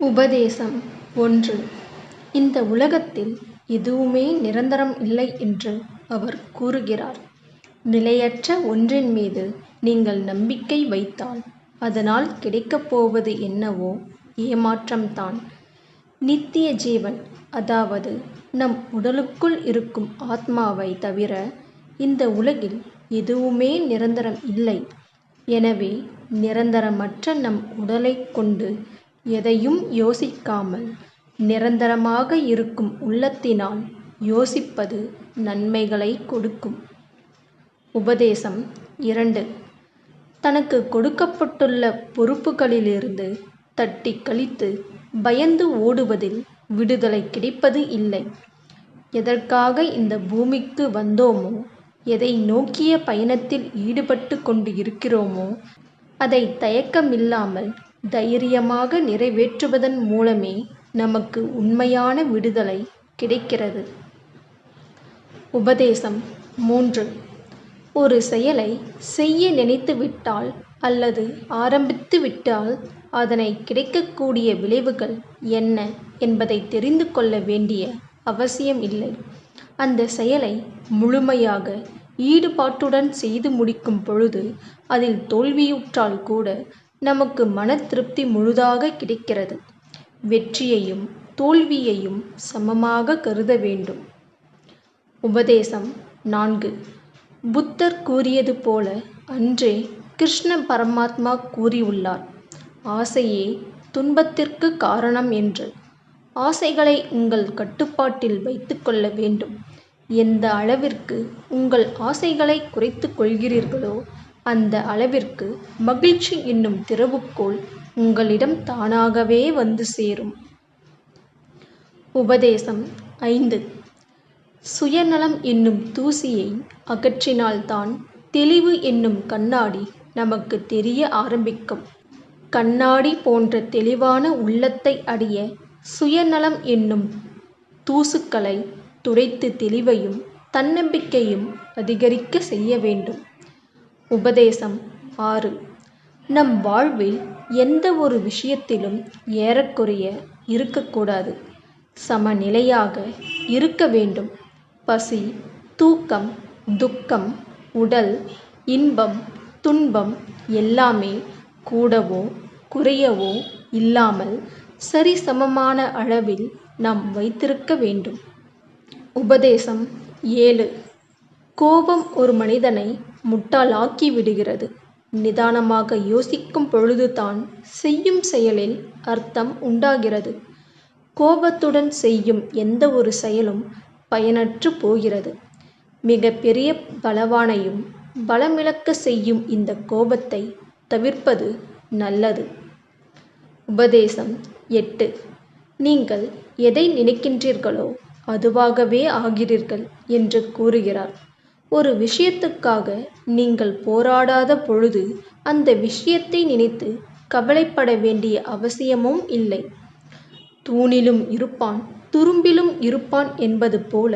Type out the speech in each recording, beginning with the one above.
உபதேசம் ஒன்று இந்த உலகத்தில் எதுவுமே நிரந்தரம் இல்லை என்று அவர் கூறுகிறார். நிலையற்ற ஒன்றின் மீது நீங்கள் நம்பிக்கை வைத்தால் அதனால் கிடைக்கப் போவது என்னவோ ஏமாற்றம்தான். நித்திய ஜீவன் அதாவது நம் உடலுக்குள் இருக்கும் ஆத்மாவை தவிர இந்த உலகில் எதுவுமே நிரந்தரம் இல்லை. எனவே நிரந்தரமற்ற நம் உடலை கொண்டு எதையும் யோசிக்காமல் நிரந்தரமாக இருக்கும் உள்ளத்தினால் யோசிப்பது நன்மைகளை கொடுக்கும். உபதேசம் இரண்டு தனக்கு கொடுக்கப்பட்டுள்ள பொறுப்புகளிலிருந்து தட்டிக் கழித்து பயந்து ஓடுவதில் விடுதலை கிடைப்பது இல்லை. எதற்காக இந்த பூமிக்கு வந்தோமோ எதை நோக்கிய பயணத்தில் ஈடுபட்டு கொண்டு இருக்கிறோமோ அதை தயக்கமில்லாமல் தைரியமாக நிறைவேற்றுவதன் மூலமே நமக்கு உண்மையான விடுதலை கிடைக்கிறது. உபதேசம் மூன்று ஒரு செயலை செய்ய நினைத்துவிட்டால் அல்லது ஆரம்பித்து விட்டால் அதனை கிடைக்கக்கூடிய விளைவுகள் என்ன என்பதை தெரிந்து கொள்ள வேண்டிய அவசியம் இல்லை. அந்த செயலை முழுமையாக ஈடுபாட்டுடன் செய்து முடிக்கும் பொழுது அதில் தோல்வியுற்றால் கூட நமக்கு மன திருப்தி முழுதாக கிடைக்கிறது. வெற்றியையும் தோல்வியையும் சமமாக கருத வேண்டும். உபதேசம் நான்கு புத்தர் கூறியது போல அன்றே கிருஷ்ண பரமாத்மா கூறியுள்ளார் ஆசையே துன்பத்திற்குக் காரணம் என்று. ஆசைகளை உங்கள் கட்டுப்பாட்டில் வைத்துக்கொள்ள வேண்டும். எந்த அளவிற்கு உங்கள் ஆசைகளைக் குறைத்து கொள்கிறீர்களோ அந்த அளவிற்கு மகிழ்ச்சி என்னும் திறவுகோல் உங்களிடம் தானாகவே வந்து சேரும். உபதேசம் ஐந்து சுயநலம் என்னும் தூசியை அகற்றினால்தான் தெளிவு என்னும் கண்ணாடி நமக்கு தெரிய ஆரம்பிக்கும். கண்ணாடி போன்ற தெளிவான உள்ளத்தை அடைய சுயநலம் என்னும் தூசுக்களை துடைத்து தெளிவையும் தன்னம்பிக்கையும் அதிகரிக்கச் செய்ய வேண்டும். உபதேசம் ஆறு நம் வாழ்வில் எந்த ஒரு விஷயத்திலும் ஏறக்குறைய இருக்கக்கூடாது சமநிலையாக இருக்க வேண்டும். பசி தூக்கம் துக்கம் உடல் இன்பம் துன்பம் எல்லாமே கூடவோ குறையவோ இல்லாமல் சரிசமமான அளவில் நாம் வைத்திருக்க வேண்டும். உபதேசம் ஏழு கோபம் ஒரு மனிதனை முட்டாளாக்கிவிடுகிறது. நிதானமாக யோசிக்கும் பொழுதுதான் செய்யும் செயலில் அர்த்தம் உண்டாகிறது. கோபத்துடன் செய்யும் எந்த ஒரு செயலும் பயனற்று போகிறது. மிகப்பெரிய பலவானையும் பலமிழக்க செய்யும் இந்த கோபத்தை தவிர்ப்பது நல்லது. உபதேசம் எட்டு நீங்கள் எதை நினைக்கின்றீர்களோ அதுவாகவே ஆகிறீர்கள் என்று கூறுகிறார். ஒரு விஷயத்துக்காக நீங்கள் போராடாத பொழுது அந்த விஷயத்தை நினைத்து கவலைப்பட வேண்டிய அவசியமும் இல்லை. தூணிலும் இருப்பான் துரும்பிலும் இருப்பான் என்பது போல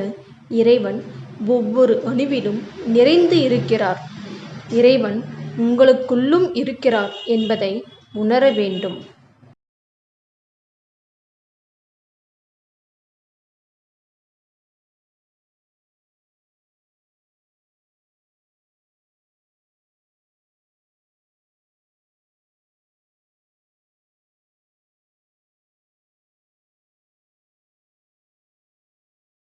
இறைவன் ஒவ்வொரு அணுவிலும் நிறைந்து இருக்கிறார். இறைவன் உங்களுக்குள்ளும் இருக்கிறார் என்பதை உணர வேண்டும்.